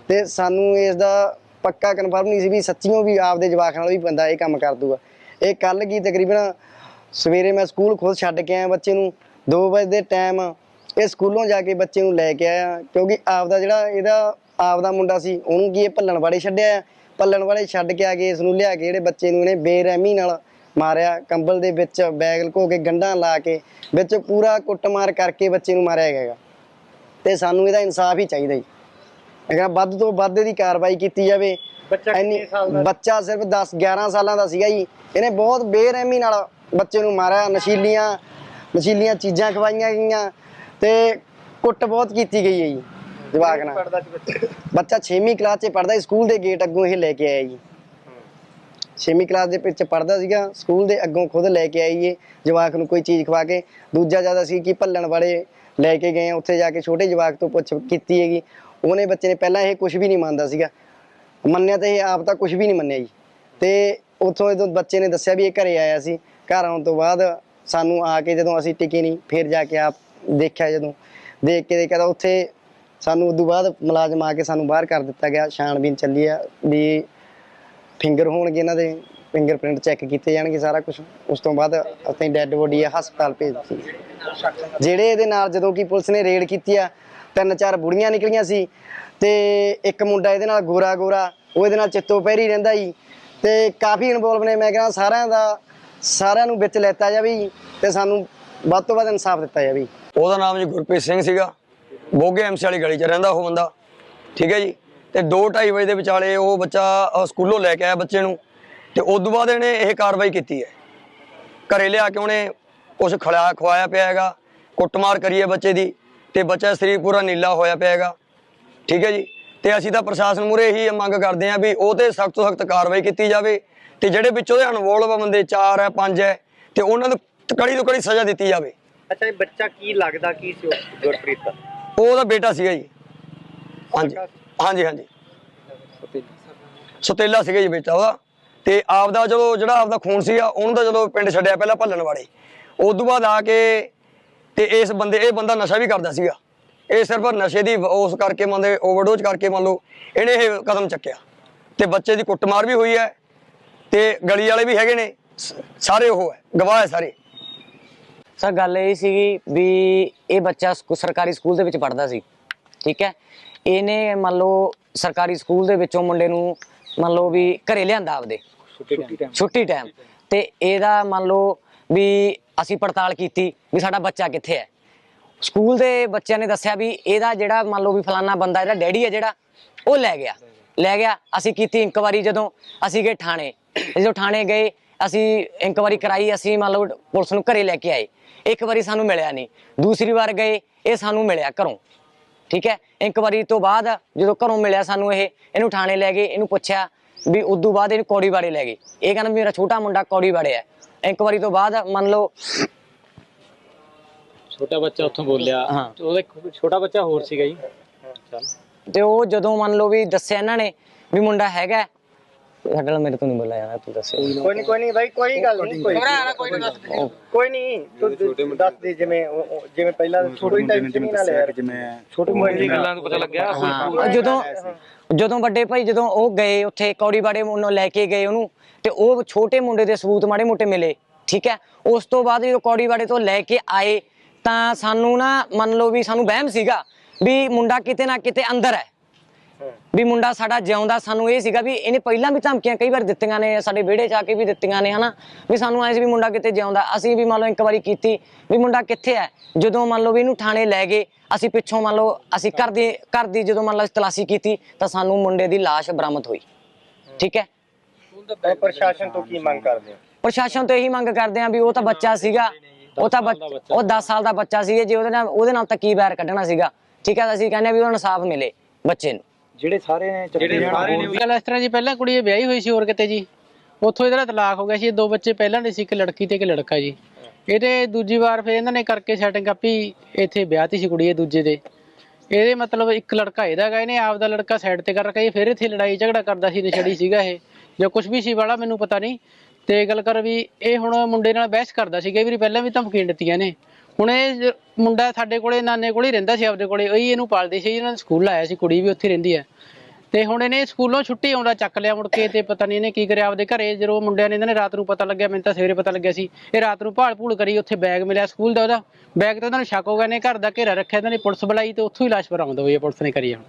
ਤੇ ਸਾਨੂੰ ਇਸ ਦਾ ਪੱਕਾ ਕਨਫਰਮ ਨਹੀਂ ਸੀ ਵੀ ਸੱਚੀਓ ਵੀ ਆਪਦੇ ਜਵਾਕ ਨਾਲ ਵੀ ਬੰਦਾ ਇਹ ਕੰਮ ਕਰ ਦੂਗਾ। ਇਹ ਕੱਲ ਕੀ ਤਕਰੀਬਨ ਸਵੇਰੇ ਮੈਂ ਸਕੂਲ ਖੁਦ ਛੱਡ ਕੇ ਆਇਆ ਬੱਚੇ ਨੂੰ। 2 ਵਜੇ ਦੇ ਟਾਈਮ ਇਹ ਸਕੂਲੋਂ ਜਾ ਕੇ ਬੱਚੇ ਨੂੰ ਲੈ ਕੇ ਆਇਆ ਕਿਉਂਕਿ ਆਪਦਾ ਜਿਹੜਾ ਇਹਦਾ ਆਪਦਾ ਮੁੰਡਾ ਸੀ, ਉਹਨੂੰ ਕੀ ਇਹ ਭੱਲਣ ਵਾਲੇ ਛੱਡਿਆ ਆ? ਭੱਲਣ ਵਾਲੇ ਛੱਡ ਕੇ ਆ ਕੇ ਇਸ ਨੂੰ ਲਿਆ ਕੇ ਜਿਹੜੇ ਬੱਚੇ ਨੂੰ ਇਹਨੇ ਬੇਰਹਿਮੀ ਨਾਲ ਮਾਰਿਆ, ਕੰਬਲ ਦੇ ਵਿੱਚ ਬੈਗ ਲਕੋ ਕੇ ਗੰਢਾਂ ਲਾ ਕੇ, ਵਿੱਚ ਪੂਰਾ ਕੁੱਟਮਾਰ ਕਰਕੇ ਬੱਚੇ ਨੂੰ ਮਾਰਿਆ ਗਿਆ ਹੈਗਾ। ਤੇ ਸਾਨੂੰ ਇਹਦਾ ਇਨਸਾਫ ਹੀ ਚਾਹੀਦਾ ਜੀ। ਕਿਹਾ ਵੱਧ ਤੋਂ ਵੱਧ ਇਹਦੀ ਕਾਰਵਾਈ ਕੀਤੀ ਜਾਵੇ। ਬੱਚਾ ਇੰਨੀ- ਕਿੰਨੇ ਸਾਲ ਦਾ? ਬੱਚਾ ਸਿਰਫ 10 11 ਸਾਲਾਂ ਦਾ ਸੀਗਾ ਜੀ। ਇਹਨੇ ਬਹੁਤ ਬੇਰਹਿਮੀ ਨਾਲ ਬੱਚੇ ਨੂੰ ਮਾਰਿਆ ਨਸ਼ੀਲੀਆਂ ਨਸ਼ੀਲੀਆਂ ਚੀਜ਼ਾਂ ਖਵਾਈਆਂ ਗਈਆਂ ਤੇ ਕੁੱਟ ਬਹੁਤ ਕੀਤੀ ਗਈ ਹੈ ਜੀ ਜਵਾਕ ਨਾਲ। ਪੜਦਾ ਸੀ ਬੱਚਾ? ਬੱਚਾ 6ਵੀਂ ਕਲਾਸ 'ਚ ਪੜਦਾ ਸਕੂਲ ਦੇ ਗੇਟ ਅੱਗੋਂ ਇਹ ਲੈ ਕੇ ਆਇਆ ਜੀ। 6ਵੀਂ ਕਲਾਸ ਦੇ ਵਿੱਚ ਪੜਦਾ ਸੀਗਾ ਸਕੂਲ ਦੇ ਅੱਗੋਂ ਖੁਦ ਲੈ ਕੇ ਆਈ ਏ ਜਵਾਕ ਨੂੰ ਕੋਈ ਚੀਜ਼ ਖਵਾ ਕੇ। ਦੂਜਾ ਜ਼ਿਆਦਾ ਸੀ ਕਿ ਭੱਲਣ ਵਾਲੇ ਲੈ ਕੇ ਗਏ ਆ, ਉੱਥੇ ਜਾ ਕੇ ਛੋਟੇ ਜਵਾਕ ਤੋਂ ਪੁੱਛ ਕੀਤੀ ਹੈਗੀ। ਉਹਨੇ ਬੱਚੇ ਨੇ ਪਹਿਲਾਂ ਇਹ ਕੁਝ ਵੀ ਨਹੀਂ ਮੰਨਦਾ ਸੀਗਾ। ਮੰਨਿਆ ਤੇ ਇਹ ਆਪ ਤਾਂ ਕੁਝ ਵੀ ਨਹੀਂ ਮੰਨਿਆ ਜੀ। ਤੇ ਉੱਥੋਂ ਜਦੋਂ ਬੱਚੇ ਨੇ ਦੱਸਿਆ ਵੀ ਇਹ ਘਰੇ ਆਇਆ ਸੀ, ਘਰ ਆਉਣ ਤੋਂ ਬਾਅਦ ਸਾਨੂੰ ਆ ਕੇ ਜਦੋਂ ਅਸੀਂ ਟਿਕੇ ਨਹੀਂ, ਫਿਰ ਜਾ ਕੇ ਆਪ ਦੇਖਿਆ ਜਦੋਂ। ਦੇਖ ਕੇ ਦੇਖਿਆ ਤਾਂ ਉੱਥੇ ਸਾਨੂੰ ਉਦੋਂ ਬਾਅਦ ਮੁਲਾਜ਼ਮ ਆ ਕੇ ਸਾਨੂੰ ਬਾਹਰ ਕਰ ਦਿੱਤਾ ਗਿਆ। ਛਾਣਬੀਨ ਚੱਲੀ ਆ ਵੀ ਫਿੰਗਰ ਹੋਣਗੇ ਇਹਨਾਂ ਦੇ, ਫਿੰਗਰਪ੍ਰਿੰਟ ਚੈੱਕ ਕੀਤੇ ਜਾਣਗੇ ਸਾਰਾ ਕੁਝ ਉਸ ਤੋਂ ਬਾਅਦ ਅਸੀਂ ਡੈੱਡ ਬੋਡੀ ਆ ਹਸਪਤਾਲ ਭੇਜ ਦਿੱਤੀ। ਜਿਹੜੇ ਇਹਦੇ ਨਾਲ ਜਦੋਂ ਕਿ ਪੁਲਿਸ ਨੇ ਰੇਡ ਕੀਤੀ ਆ ਤਿੰਨ ਚਾਰ ਬੁੜੀਆਂ ਨਿਕਲੀਆਂ ਸੀ ਤੇ ਇੱਕ ਮੁੰਡਾ ਇਹਦੇ ਨਾਲ ਗੋਰਾ ਗੋਰਾ, ਉਹ ਇਹਦੇ ਨਾਲ ਚਿੱਤੋ ਪਹਿਰੀ ਰਹਿੰਦਾ ਜੀ ਤੇ ਕਾਫੀ ਇਨਵੋਲਵ ਨੇ, ਮੈਂ ਕਹਿੰਦਾ ਸਾਰਿਆਂ ਦਾ, ਸਾਰਿਆਂ ਨੂੰ ਵਿੱਚ ਲੈਤਾ ਜਾਵੇ ਜੀ ਤੇ ਸਾਨੂੰ ਵੱਧ ਤੋਂ ਵੱਧ ਇਨਸਾਫ ਦਿੱਤਾ ਜਾਵੇ ਉਹਦਾ ਨਾਮ ਜੀ ਗੁਰਪ੍ਰੀਤ ਸਿੰਘ ਸੀਗਾ ਬੋਗੇ ਐਮਸੀ ਵਾਲੀ ਗਲੀ 'ਚ ਰਹਿੰਦਾ ਉਹ ਬੰਦਾ, ਠੀਕ ਹੈ ਜੀ? ਤੇ 2:30 ਵਜੇ ਦੇ ਵਿਚਾਲੇ ਉਹ ਬੱਚਾ ਸਕੂਲੋਂ ਲੈ ਕੇ ਆਇਆ ਬੱਚੇ ਨੂੰ ਤੇ ਉਸ ਤੋਂ ਬਾਅਦ ਇਹਨੇ ਇਹ ਕਾਰਵਾਈ ਕੀਤੀ ਹੈ। ਘਰੇ ਲਿਆ ਕੇ ਉਹਨੇ ਕੁਛ ਖਿਲਾਇਆ ਖਵਾਇਆ ਪਿਆ ਹੈਗਾ, ਕੁੱਟਮਾਰ ਕਰੀਏ ਬੱਚੇ ਦੀ। ਤੇ ਬੱਚਾ ਦਾ ਸਰੀਰ ਪੂਰਾ ਨੀਲਾ ਹੋਇਆ ਪਿਆ ਹੈਗਾ ਠੀਕ ਹੈ ਜੀ? ਤੇ ਅਸੀਂ ਤਾਂ ਪ੍ਰਸ਼ਾਸਨ ਮੂਰੇ ਇਹੀ ਮੰਗ ਕਰਦੇ ਹਾਂ ਵੀ ਉਹ ਤੇ ਸਖਤ ਤੋਂ ਸਖਤ ਕਾਰਵਾਈ ਕੀਤੀ ਜਾਵੇ ਤੇ ਜਿਹੜੇ ਵਿੱਚ ਉਹਦੇ ਅਨਵੋਲਵ ਬੰਦੇ 4 ਹੈ 5 ਹੈ ਤੇ ਉਹਨਾਂ ਨੂੰ ਕੜੀ ਤੋਂ ਕੜੀ ਸਜ਼ਾ ਦਿੱਤੀ ਜਾਵੇ। ਅੱਛਾ ਇਹ ਬੱਚਾ ਕੀ ਲੱਗਦਾ ਕੀ ਸੀ ਗੁਰਪ੍ਰੀਤ ਦਾ? ਉਹ ਉਹਦਾ ਬੇਟਾ ਸੀਗਾ ਜੀ। ਹਾਂਜੀ ਹਾਂਜੀ ਹਾਂਜੀ। ਸਤੇਲਾ ਸੀਗਾ ਜੀ ਬੇਟਾ ਉਹਦਾ। ਤੇ ਆਪਦਾ ਚਲੋ ਜਿਹੜਾ ਆਪਦਾ ਖੂਨ ਸੀਗਾ ਉਹਨੂੰ ਤਾਂ ਚਲੋ ਪਿੰਡ ਛੱਡਿਆ ਪਹਿਲਾਂ ਭੱਲਣ ਵਾਲੇ ਉਸ ਤੋਂ ਬਾਅਦ ਆ ਕੇ ਤੇ ਇਸ ਬੰਦੇ ਇਹ ਬੰਦਾ ਨਸ਼ਾ ਵੀ ਕਰਦਾ ਸੀਗਾ। ਇਹ ਸਿਰਫ ਨਸ਼ੇ ਦੀ ਉਸ ਕਰਕੇ ਮੰਨ ਦੇ ਓਵਰਡੋਜ਼ ਕਰਕੇ ਮੰਨ ਲਓ ਇਹਨੇ ਇਹ ਕਦਮ ਚੱਕਿਆ। ਤੇ ਬੱਚੇ ਦੀ ਕੁੱਟਮਾਰ ਵੀ ਹੋਈ ਹੈ ਤੇ ਗਲੀ ਵਾਲੇ ਵੀ ਹੈਗੇ ਨੇ ਸਾਰੇ ਉਹ ਹੈ ਗਵਾਹ ਹੈ ਸਾਰੇ। ਸਰ ਗੱਲ ਇਹ ਸੀਗੀ ਵੀ ਇਹ ਬੱਚਾ ਸਕੂ- ਸਰਕਾਰੀ ਸਕੂਲ ਦੇ ਵਿੱਚ ਪੜ੍ਹਦਾ ਸੀ ਠੀਕ ਹੈ? ਇਹਨੇ ਮੰਨ ਲਓ ਸਰਕਾਰੀ ਸਕੂਲ ਦੇ ਵਿੱਚੋਂ ਮੁੰਡੇ ਨੂੰ ਮੰਨ ਲਓ ਵੀ ਘਰੇ ਲਿਆਂਦਾ ਆਪਦੇ। ਛੁੱਟੀ ਟਾਈਮ ਤੇ ਇਹਦਾ ਮੰਨ ਲਓ ਵੀ ਅਸੀਂ ਪੜਤਾਲ ਕੀਤੀ ਵੀ ਸਾਡਾ ਬੱਚਾ ਕਿੱਥੇ ਹੈ। ਸਕੂਲ ਦੇ ਬੱਚਿਆਂ ਨੇ ਦੱਸਿਆ ਵੀ ਇਹਦਾ ਜਿਹੜਾ ਮੰਨ ਲਓ ਵੀ ਫਲਾਨਾ ਬੰਦਾ, ਇਹਦਾ ਡੈਡੀ ਹੈ ਜਿਹੜਾ, ਉਹ ਲੈ ਗਿਆ। ਲੈ ਗਿਆ, ਅਸੀਂ ਕੀਤੀ ਇਨਕੁਆਰੀ ਜਦੋਂ ਅਸੀਂ ਗਏ ਥਾਣੇ। ਜਦੋਂ ਥਾਣੇ ਗਏ, ਅਸੀਂ ਇਨਕੁਆਰੀ ਕਰਾਈ, ਅਸੀਂ ਮੰਨ ਲਓ ਪੁਲਿਸ ਨੂੰ ਘਰੇ ਲੈ ਕੇ ਆਏ। ਇੱਕ ਵਾਰੀ ਸਾਨੂੰ ਮਿਲਿਆ ਨਹੀਂ। ਦੂਸਰੀ ਵਾਰ ਗਏ, ਇਹ ਸਾਨੂੰ ਮਿਲਿਆ ਘਰੋਂ। ਠੀਕ ਹੈ? ਇਨਕੁਆਰੀ ਤੋਂ ਬਾਅਦ ਜਦੋਂ ਘਰੋਂ ਮਿਲਿਆ ਸਾਨੂੰ ਇਹ, ਇਹਨੂੰ ਥਾਣੇ ਲੈ ਗਏ, ਇਹਨੂੰ ਪੁੱਛਿਆ ਵੀ ਉਦੋਂ ਬਾਅਦ ਇਹਨੂੰ ਕੌੜੀ ਬਾੜੇ ਲੈ ਗਏ। ਇਹ ਕਹਿੰਦਾ ਵੀ ਮੇਰਾ ਛੋਟਾ ਮੁੰਡਾ ਕੌੜੀ ਬਾੜੇ ਹੈ ਇਨਕੁਆਰੀ ਤੋਂ ਬਾਅਦ ਮੰਨ ਲਓ ਛੋਟਾ ਬੱਚਾ ਉੱਥੋਂ ਬੋਲਿਆ ਹਾਂ। ਤੇ ਉਹਦਾ ਇੱਕ ਛੋਟਾ ਬੱਚਾ ਹੋਰ ਸੀਗਾ ਜੀ ਚੱਲ ਤੇ ਉਹ ਜਦੋਂ ਮੰਨ ਲਓ ਵੀ ਦੱਸਿਆ ਇਹਨਾਂ ਨੇ ਵੀ ਮੁੰਡਾ ਹੈਗਾ ਹੈ, ਸਾਡੇ ਨਾਲ ਮੇਰੇ ਤੋਂ ਨਹੀਂ ਬੋਲਿਆ ਜਾਂਦਾ ਤੂੰ ਦੱਸਿਆ ਕੋਈ ਨਹੀਂ ਕੋਈ ਨਹੀਂ ਬਾਈ ਕੋਈ ਗੱਲ ਨਹੀਂ ਕੋਈ ਕੋਈ ਨਹੀਂ ਤੂੰ ਦੱਸ ਦੇ ਜਿਵੇਂ ਉਹ- ਉਹ- ਜਿਵੇਂ ਪਹਿਲਾਂ ਕੋਈ ਟੈਨਸ਼ਨ ਨਹੀਂ ਨਾ ਲੈ ਛੋਟੇ ਮੋਟੇ ਦੀ ਗੱਲਾਂ ਤੋਂ ਪਤਾ ਲੱਗਿਆ ਹਾਂ। ਜਦੋਂ ਜਦੋਂ ਵੱਡੇ ਭਾਈ ਜਦੋਂ ਉਹ ਗਏ ਉੱਥੇ ਕੌੜੀ ਬਾੜੇ ਉਹਨੂੰ ਲੈ ਕੇ ਗਏ ਉਹਨੂੰ ਤੇ ਉਹ ਛੋਟੇ ਮੁੰਡੇ ਦੇ ਸਬੂਤ ਮਾੜੇ ਮੋਟੇ ਮਿਲੇ ਠੀਕ ਹੈ? ਉਸ ਤੋਂ ਬਾਅਦ ਜਦੋਂ ਕੌੜੀ ਬਾੜੇ ਤੋਂ ਲੈ ਕੇ ਆਏ ਤਾਂ ਸਾਨੂੰ ਨਾ ਮੰਨ ਲਓ ਵੀ ਸਾਨੂੰ ਵਹਿਮ ਸੀਗਾ ਵੀ ਮੁੰਡਾ ਕਿਤੇ ਨਾ ਕਿਤੇ ਅੰਦਰ ਹੈ। ਵੀ ਮੁੰਡਾ ਸਾਡਾ ਜਿਉਂਦਾ ਸਾਨੂੰ ਇਹ ਸੀਗਾ ਵੀ ਇਹਨੇ ਪਹਿਲਾਂ ਵੀ ਧਮਕੀਆਂ ਕਈ ਵਾਰ ਦਿੱਤੀਆਂ ਨੇ ਸਾਡੇ ਵਿਹੜੇ 'ਚ ਆ ਕੇ ਵੀ ਦਿੱਤੀਆਂ ਨੇ ਹਨਾ? ਵੀ ਸਾਨੂੰ ਐ ਸੀ ਵੀ ਮੁੰਡਾ ਕਿਤੇ ਜਿਉਂਦਾ। ਅਸੀਂ ਵੀ ਮੰਨ ਲਓ ਇੱਕ ਵਾਰੀ ਕੀਤੀ ਵੀ ਮੁੰਡਾ ਕਿੱਥੇ ਹੈ? ਜਦੋਂ ਮੰਨ ਲਓ ਵੀ ਇਹਨੂੰ ਥਾਣੇ ਲੈ ਗਏ ਅਸੀਂ ਪਿੱਛੋਂ ਮੰਨ ਲਓ ਅਸੀਂ ਘਰ ਦੀ ਘਰ ਦੀ ਜਦੋਂ ਮੰਨ ਲਓ ਤਲਾਸ਼ੀ ਕੀਤੀ ਤਾਂ ਸਾਨੂੰ ਮੁੰਡੇ ਦੀ ਲਾਸ਼ ਬਰਾਮਦ ਹੋਈ। ਠੀਕ ਹੈ? ਤਾਂ ਪ੍ਰਸ਼ਾਸਨ ਤੋਂ ਕੀ ਮੰਗ ਕਰਦੇ ਹੋ? ਪ੍ਰਸ਼ਾਸਨ ਤੋਂ ਇਹੀ ਮੰਗ ਕਰਦੇ ਆ ਵੀ ਉਹ ਤਾਂ ਬੱਚਾ ਸੀਗਾ ਉਹ ਤਾਂ ਉਹ 10 ਸਾਲ ਦਾ ਬੱਚਾ ਸੀ ਜੇ ਉਹਦੇ ਨਾਲ ਉਹਦੇ ਨਾਲ ਤਾਂ ਕੀ ਬੈਰ ਕੱਢਣਾ ਸੀਗਾ। ਠੀਕ ਹੈ ਅਸੀਂ ਕਹਿੰਦੇ ਆ ਵੀ ਉਹਨੂੰ ਇਨਸਾਫ ਮਿਲੇ ਬੱਚੇ ਨੂੰ। ਜਿਹੜੇ ਸਾਰੇ ਨੇ ਜਿਹੜੇ ਸਾਰੇ ਨੇ ਗੱਲ ਇਸ ਤਰ੍ਹਾਂ ਜੀ ਪਹਿਲਾਂ ਕੁੜੀ ਇਹ ਵਿਆਹੀ ਹੋਈ ਸੀ ਹੋਰ ਕਿਤੇ ਜੀ। ਉੱਥੋਂ ਇਹਦਾ ਤਲਾਕ ਹੋ ਗਿਆ ਸੀ ਇਹ ਦੋ ਬੱਚੇ ਪਹਿਲਾਂ ਦੇ ਸੀ ਇੱਕ ਲੜਕੀ ਤੇ ਇੱਕ ਲੜਕਾ ਜੀ। ਇਹਦੇ ਦੂਜੀ ਵਾਰ ਫਿਰ ਇਹਨਾਂ ਨੇ ਕਰਕੇ ਸੈਟਿੰਗ ਆਪੀ ਇੱਥੇ ਵਿਆਹਤੀ ਸੀ ਕੁੜੀ ਇਹ ਦੂਜੇ ਦੇ। ਇਹਦੇ ਮਤਲਬ ਇੱਕ ਲੜਕਾ ਇਹਦਾ ਗਾ ਇਹਨੇ ਆਪਦਾ ਲੜਕਾ ਸਾਈਡ ਤੇ ਕਰ ਰੱਖਿਆ ਜੀ ਫਿਰ ਇੱਥੇ ਲੜਾਈ ਝਗੜਾ ਕਰਦਾ ਸੀ ਨਸ਼ੜੀ ਸੀਗਾ ਇਹ। ਜਾਂ ਕੁਝ ਵੀ ਸੀ ਵਾਲਾ ਮੈਨੂੰ ਪਤਾ ਨਹੀਂ। ਤੇ ਇਹ ਗੱਲ ਕਰ ਵੀ ਇਹ ਹੁਣ ਮੁੰਡੇ ਨਾਲ ਬਹਿਸ ਕਰਦਾ ਸੀ ਕਈ ਵਾਰੀ ਪਹਿਲਾਂ ਵੀ ਧਮਕੀਆਂ ਦਿੱਤੀਆਂ ਨੇ। ਹੁਣ ਇਹ ਜ- ਮੁੰਡਾ ਸਾਡੇ ਕੋਲੇ, ਨਾਨੇ ਕੋਲੇ ਹੀ ਰਹਿੰਦਾ ਸੀ ਆਪਦੇ ਕੋਲੇ, ਉਹੀ ਇਹਨੂੰ ਪਾਲਦੇ ਸੀ, ਇਹਨਾਂ ਨੇ ਸਕੂਲ ਲਾਇਆ ਸੀ, ਕੁੜੀ ਵੀ ਉੱਥੇ ਰਹਿੰਦੀ ਹੈ। ਤੇ ਹੁਣ ਇਹਨੇ ਸਕੂਲੋਂ ਛੁੱਟੀ ਆਉਂਦਾ, ਚੱਕ ਲਿਆ ਮੁੜ ਕੇ ਤੇ ਪਤਾ ਨਹੀਂ ਇਹਨੇ ਕੀ ਕਰਿਆ ਆਪਦੇ ਘਰੇ, ਜਦੋਂ ਮੁੰਡਿਆਂ ਨੇ ਇਹਨਾਂ ਨੇ ਰਾਤ ਨੂੰ ਪਤਾ ਲੱਗਿਆ, ਮੈਨੂੰ ਤਾਂ ਸਵੇਰੇ ਪਤਾ ਲੱਗਿਆ ਸੀ, ਇਹ ਰਾਤ ਨੂੰ ਭਾਲ ਭੂਲ ਕਰੀ, ਉੱਥੇ ਬੈਗ ਮਿਲਿਆ ਸਕੂਲ ਦਾ ਉਹਦਾ, ਬੈਗ ਤੇ ਉਹਨਾਂ ਨੂੰ ਸ਼ੱਕ ਹੋ ਗਿਆ ਨੇ ਘਰ ਦਾ ਘੇਰਾ ਰੱਖਿਆ, ਇਹਨਾਂ ਨੇ ਪੁਲਿਸ ਬੁਲਾਈ ਤੇ ਉੱਥੋਂ ਹੀ ਲਾਸ਼ ਬਰਾਮਦ ਹੋਈ ਹੈ, ਪੁਲਿਸ ਨੇ ਕਰੀ ਹੈ ਹੁਣ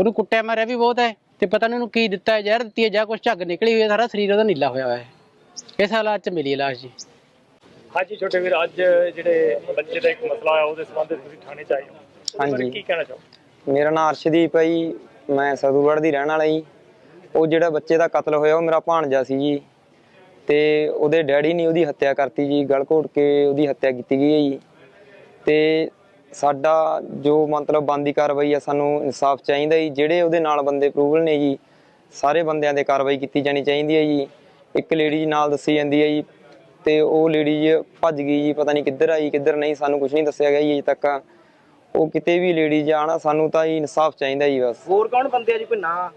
ਉਹਨੂੰ ਕੁੱਟਿਆ ਮਾਰਿਆ ਵੀ ਬਹੁਤ ਹੈ, ਤੇ ਪਤਾ ਨਹੀਂ ਉਹਨੂੰ ਕੀ ਦਿੱਤਾ ਹੈ, ਜ਼ਹਿਰ ਦਿੱਤੀ ਹੈ, ਜਾਂ ਕੁਝ ਝੱਗ ਨਿਕਲੀ ਹੋਈ ਹੈ, ਸਾਰਾ ਸਰੀਰ ਉਹਦਾ ਨੀਲਾ ਹੋਇਆ ਹੋਇਆ ਹੈ। ਇਸ ਹਾਲਾਤ 'ਚ ਮਿਲੀ ਹੈ ਲਾਸ਼ ਜੀ। ਹਾਂਜੀ ਛੋਟੇ ਵੀਰ ਅੱਜ ਜਿਹੜੇ ਬੱਚੇ ਦਾ ਇੱਕ ਮਸਲਾ ਆਇਆ ਉਹਦੇ ਸੰਬੰਧ ਵਿੱਚ ਤੁਸੀਂ ਥਾਣੇ ਚ ਆਏ ਹੋ। ਉਹਦੇ ਬਾਰੇ ਹਾਂਜੀ। ਕੀ ਕਹਿਣਾ ਚਾਹੋ ਮੇਰਾ ਨਾਮ ਅਰਸ਼ਦੀਪ ਹੈ ਜੀ ਮੈਂ ਸਦੂਗੜ੍ਹ ਦੀ ਰਹਿਣ ਵਾਲਾ ਜੀ। ਉਹ ਜਿਹੜਾ ਬੱਚੇ ਦਾ ਕਤਲ ਹੋਇਆ ਉਹ ਮੇਰਾ ਭਾਣਜਾ ਸੀ ਜੀ। ਤੇ ਉਹਦੇ ਡੈਡੀ ਨੇ ਉਹਦੀ ਹੱਤਿਆ ਕਰਤੀ ਜੀ ਗਲ ਘੋਟ ਕੇ ਉਹਦੀ ਹੱਤਿਆ ਕੀਤੀ ਗਈ ਹੈ ਜੀ। ਤੇ ਸਾਡਾ ਜੋ ਮਤਲਬ ਬੰਦੀ ਕਾਰਵਾਈ ਆ ਸਾਨੂੰ ਇਨਸਾਫ ਚਾਹੀਦਾ ਜੀ। ਜਿਹੜੇ ਉਹਦੇ ਨਾਲ ਬੰਦੇ ਪ੍ਰੂਵਲ ਨੇ ਜੀ ਸਾਰੇ ਬੰਦਿਆਂ ਤੇ ਕਾਰਵਾਈ ਕੀਤੀ ਜਾਣੀ ਚਾਹੀਦੀ ਹੈ ਜੀ। ਇੱਕ ਲੇਡੀ ਨਾਲ ਦੱਸੀ ਜਾਂਦੀ ਹੈ ਜੀ ਤੇ ਉਹ ਲੇਡੀ ਭੱਜ ਗਈ ਜੀ ਪਤਾ ਨਹੀਂ ਕਿੱਧਰ ਆਈ ਕਿੱਧਰ ਨਹੀਂ ਸਾਨੂੰ ਕੁਝ ਨਹੀਂ ਦੱਸਿਆ ਗਿਆ ਜੀ ਅਜੇ ਤੱਕ। ਉਹ ਕਿਤੇ ਵੀ ਲੇਡੀ ਜਾਣਾ ਸਾਨੂੰ ਤਾਂ ਜੀ ਇਨਸਾਫ ਚਾਹੀਦਾ ਜੀ ਬਸ। ਹੋਰ ਕੌਣ ਬੰਦੇ ਆ ਜੀ ਕੋਈ ਨਾਂ?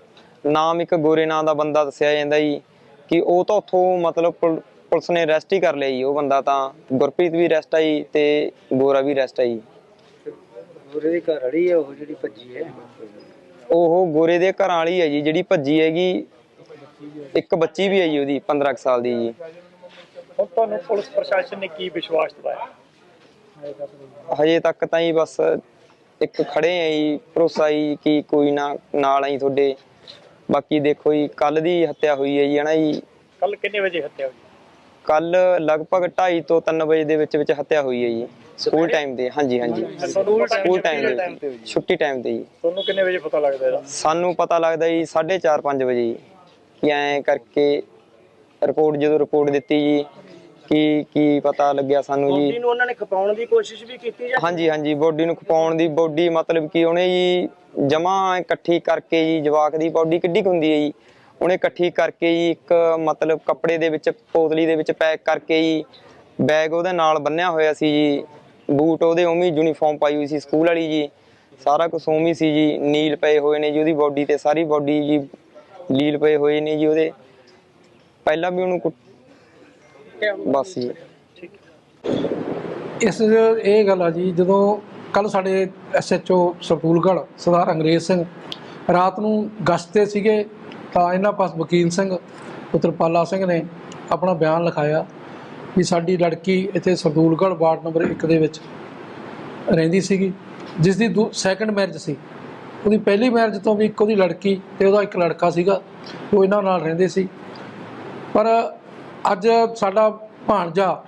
ਨਾਮ ਇੱਕ ਗੋਰੇ ਨਾਂ ਦਾ ਬੰਦਾ ਦੱਸਿਆ ਜਾਂਦਾ ਜੀ ਕਿ ਉਹ ਤਾਂ ਉੱਥੋਂ ਮਤਲਬ ਪੁਲ- ਪੁਲਿਸ ਨੇ ਅਰੈਸਟ ਹੀ ਕਰ ਲਿਆ ਜੀ ਉਹ ਬੰਦਾ ਤਾਂ। ਗੁਰਪ੍ਰੀਤ ਵੀ ਅਰੈਸਟ ਆਈ ਤੇ ਗੋਰਾ ਵੀ ਅਰੈਸਟ ਆਈ। ਉਹਦੇ ਦੀ ਘਰ ਵਾਲੀ ਹੈ ਉਹ ਜਿਹੜੀ ਭੱਜੀ ਹੈ? ਉਹ ਗੋਰੇ ਦੇ ਘਰਾਂ ਵਾਲੀ ਹੈ ਜੀ ਜਿਹੜੀ ਭੱਜੀ ਹੈਗੀ ਇੱਕ ਬੱਚੀ ਵੀ ਹੈ ਜੀ ਉਹਦੀ 15 ਕੁ ਸਾਲ ਦੀ ਜੀ। ਹੁਣ ਤੁਹਾਨੂੰ ਪੁਲਿਸ ਪ੍ਰਸ਼ਾਸਨ ਨੇ ਕੀ ਵਿਸ਼ਵਾਸ ਦਿਵਾਇਆ? ਹਜੇ ਤੱਕ ਤਾਂ ਹੀ ਬਸ ਇੱਕ ਖੜੇ ਆ ਜੀ ਭਰੋਸਾ ਜੀ ਕਿ ਕੋਈ ਨਾ ਨਾਲ ਆਈ ਤੁਹਾਡੇ। ਬਾਕੀ ਦੇਖੋ ਜੀ ਕੱਲ ਦੀ ਹੱਤਿਆ ਹੋਈ ਹੈ ਜੀ ਹਨਾ ਜੀ। ਕੱਲ ਕਿੰਨੇ ਵਜੇ ਹੱਤਿਆ ਹੋਈ? ਕੱਲ ਲਗਭਗ 2:30 ਤੋਂ 3 ਵਜੇ ਦੇ ਵਿੱਚ ਵਿੱਚ ਹੱਤਿਆ ਹੋਈ ਹੈ ਜੀ। ਸਕੂਲ ਟਾਈਮ ਤੇ ਹਾਂਜੀ ਹਾਂਜੀ। ਸਕੂਲ ਟਾਈਮ ਦੇ। ਛੁੱਟੀ ਟਾਈਮ ਤੇ ਜੀ। ਤੁਹਾਨੂੰ ਕਿੰਨੇ ਵਜੇ ਪਤਾ ਲੱਗਦਾ ਸਾਨੂੰ ਪਤਾ ਲੱਗਦਾ ਜੀ 4:30 5 ਵਜੇ ਜੀ। ਕਿ ਐਂ ਕਰਕੇ ਰਿਪੋਰਟ ਜਦੋਂ ਰਿਪੋਰਟ ਦਿੱਤੀ ਜੀ ਕੀ ਕੀ ਪਤਾ ਲੱਗਿਆ ਸਾਨੂੰ ਜੀ। ਨੂੰ ਉਹਨਾਂ ਨੇ ਖਪਾਉਣ ਦੀ ਕੋਸ਼ਿਸ਼ ਵੀ ਕੀਤੀ ਜਾਂ ਹਾਂਜੀ ਹਾਂਜੀ ਬੋਡੀ ਨੂੰ ਖਪਾਉਣ ਦੀ ਬੋਡੀ ਮਤਲਬ ਕਿ ਉਹਨੇ ਜੀ ਜਮਾ ਇਕੱਠੀ ਕਰਕੇ ਜੀ ਜਵਾਕ ਦੀ ਬੋਡੀ ਕਿੱਡੀ ਕੁ ਹੁੰਦੀ ਹੈ ਜੀ। ਉਹਨੇ ਇਕੱਠੀ ਕਰਕੇ ਜੀ ਇੱਕ ਮਤਲਬ ਕੱਪੜੇ ਦੇ ਵਿੱਚ ਪੋਤਲੀ ਦੇ ਵਿੱਚ ਪੈਕ ਕਰਕੇ ਜੀ ਬੈਗ ਉਹਦੇ ਨਾਲ ਬੰਨਿਆ ਹੋਇਆ ਸੀ ਜੀ। ਬੂਟ ਉਹਦੇ ਉਵੇਂ ਯੂਨੀਫਾਰਮ ਪਾਈ ਹੋਈ ਸੀ ਸਕੂਲ ਵਾਲੀ ਜੀ। ਸਾਰਾ ਕੁਝ ਉਵੇਂ ਹੀ ਸੀ ਜੀ ਨੀਲ ਪਏ ਹੋਏ ਨੇ ਜੀ ਉਹਦੀ ਬੋਡੀ ਤੇ ਸਾਰੀ ਬੋਡੀ ਜੀ ਲੀਲ ਪਏ ਹੋਏ ਨੇ ਜੀ ਉਹਦੇ। ਪਹਿਲਾਂ ਵੀ ਉਹਨੂੰ ਕੁੱਟ- ਬਸ ਜੀ। ਇਸ ਇਹ ਗੱਲ ਆ ਜੀ ਜਦੋਂ ਕੱਲ ਸਾਡੇ ਐਸਐਚਓ ਸਰਦੂਲਗੜ੍ਹ ਸਰਦਾਰ ਅੰਗਰੇਜ਼ ਸਿੰਘ ਰਾਤ ਨੂੰ ਗਸ਼ਤ ਤੇ ਸੀਗੇ ਤਾਂ ਇਹਨਾਂ ਪਾਸ ਵਕੀਲ ਸਿੰਘ ਪੁੱਤਰ ਪਾਲਾ ਸਿੰਘ ਨੇ ਆਪਣਾ ਬਿਆਨ ਲਿਖਾਇਆ ਵੀ ਸਾਡੀ ਲੜਕੀ ਇੱਥੇ ਸਰਦੂਲਗੜ੍ਹ ਵਾਰਡ ਨੰਬਰ 1 ਦੇ ਵਿੱਚ ਰਹਿੰਦੀ ਸੀਗੀ ਜਿਸ ਦੀ ਸੈਕੰਡ ਮੈਰਿਜ ਸੀ। ਉਹਦੀ ਪਹਿਲੀ ਮੈਰਿਜ ਤੋਂ ਵੀ ਇੱਕ ਉਹਦੀ ਲੜਕੀ ਤੇ ਉਹਦਾ ਇੱਕ ਲੜਕਾ ਸੀਗਾ ਉਹ ਇਹਨਾਂ ਨਾਲ ਰਹਿੰਦੇ ਸੀ। ਪਰ ਅੱਜ ਸਾਡਾ ਭਾਣਜਾ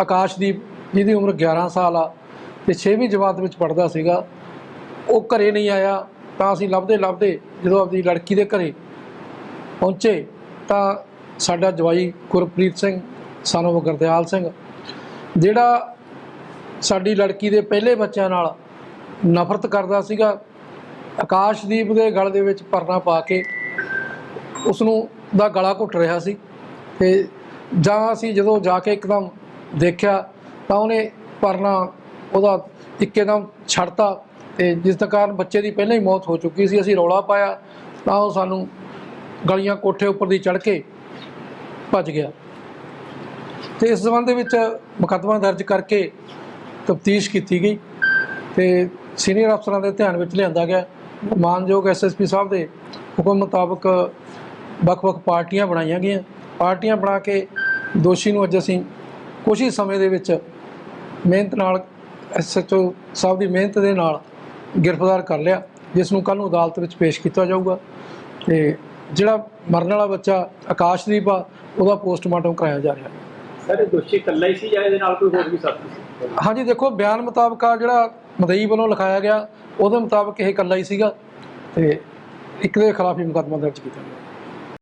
ਆਕਾਸ਼ਦੀਪ, ਜਿਹਦੀ ਉਮਰ 11 ਸਾਲ ਆ ਤੇ 6ਵੀਂ ਜਮਾਤ ਵਿੱਚ ਪੜ੍ਹਦਾ ਸੀਗਾ, ਉਹ ਘਰੇ ਨਹੀਂ ਆਇਆ। ਤਾਂ ਅਸੀਂ ਲੱਭਦੇ ਲੱਭਦੇ ਜਦੋਂ ਆਪਦੀ ਲੜਕੀ ਦੇ ਘਰੇ ਪਹੁੰਚੇ, ਤਾਂ ਸਾਡਾ ਜਵਾਈ ਗੁਰਪ੍ਰੀਤ ਸਿੰਘ ਸਾਨੂੰ ਗੁਰਦਿਆਲ ਸਿੰਘ, ਜਿਹੜਾ ਸਾਡੀ ਲੜਕੀ ਦੇ ਪਹਿਲੇ ਬੱਚਿਆਂ ਨਾਲ ਨਫ਼ਰਤ ਕਰਦਾ ਸੀਗਾ, ਆਕਾਸ਼ਦੀਪ ਦੇ ਗਲ ਦੇ ਵਿੱਚ ਪਰਨਾ ਪਾ ਕੇ ਉਸ ਨੂੰ ਦਾ ਗਲਾ ਘੁੱਟ ਰਿਹਾ ਸੀ। ਤੇ ਜਾਂ ਅਸੀਂ ਜਦੋਂ ਜਾ ਕੇ ਇੱਕਦਮ ਦੇਖਿਆ ਤਾਂ ਉਹਨੇ ਪਰਨਾ ਉਹਦਾ ਇੱਕਦਮ ਛੱਡਤਾ ਤੇ ਜਿਸ ਦੇ ਕਾਰਨ ਬੱਚੇ ਦੀ ਪਹਿਲਾਂ ਹੀ ਮੌਤ ਹੋ ਚੁੱਕੀ ਸੀ, ਅਸੀਂ ਰੌਲਾ ਪਾਇਆ ਤਾਂ ਉਹ ਸਾਨੂੰ ਗਲੀਆਂ ਕੋਠੇ ਉੱਪਰ ਦੀ ਚੜ੍ਹ ਕੇ ਭੱਜ ਗਿਆ। ਤੇ ਇਸ ਸੰਬੰਧ ਦੇ ਵਿੱਚ ਮੁਕੱਦਮਾ ਦਰਜ ਕਰਕੇ ਤਫਤੀਸ਼ ਕੀਤੀ ਗਈ ਤੇ ਸੀਨੀਅਰ ਅਫਸਰਾਂ ਦੇ ਧਿਆਨ ਵਿੱਚ ਲਿਆਂਦਾ ਗਿਆ। ਮਾਨਯੋਗ ਐਸਐਸਪੀ ਸਾਹਿਬ ਦੇ ਹੁਕਮ ਮੁਤਾਬਕ ਵੱਖ-ਵੱਖ ਪਾਰਟੀਆਂ ਬਣਾਈਆਂ ਗਈਆਂ। ਪਾਰਟੀਆਂ ਬਣਾ ਕੇ ਦੋਸ਼ੀ ਨੂੰ ਅੱਜ ਅਸੀਂ ਕੁਝ ਹੀ ਸਮੇਂ ਦੇ ਵਿੱਚ ਮਿਹਨਤ ਨਾਲ ਐਸਐਚਓ ਸਾਹਿਬ ਦੀ ਮਿਹਨਤ ਦੇ ਨਾਲ ਗ੍ਰਿਫਤਾਰ ਕਰ ਲਿਆ ਜਿਸ ਨੂੰ ਕੱਲ ਨੂੰ ਅਦਾਲਤ ਵਿੱਚ ਪੇਸ਼ ਕੀਤਾ ਜਾਊਗਾ। ਤੇ ਜਿਹੜਾ ਮਰਨ ਵਾਲਾ ਬੱਚਾ ਆਕਾਸ਼ਦੀਪ ਆ ਉਹਦਾ ਪੋਸਟਮਾਰਟਮ ਕਰਾਇਆ ਜਾ ਰਿਹਾ। ਸਰ ਦੋਸ਼ੀ ਇਕੱਲਾ ਹੀ ਸੀ ਜਾਂ ਇਹਦੇ ਨਾਲ ਕੋਈ ਹੋਰ ਵੀ ਸਾਥੀ ਸੀ? ਹਾਂਜੀ ਦੇਖੋ ਬਿਆਨ ਮੁਤਾਬਕ ਆ ਜਿਹੜਾ ਮਦਈ ਵੱਲੋਂ ਲਿਖਾਇਆ ਗਿਆ ਉਹਦੇ ਮੁਤਾਬਕ ਇਹ ਇਕੱਲਾ ਹੀ ਸੀਗਾ ਤੇ ਇੱਕ ਦੇ ਖਿਲਾਫ ਹੀ ਮੁਕੱਦਮਾ ਦਰਜ ਕੀਤਾ ਗਿਆ।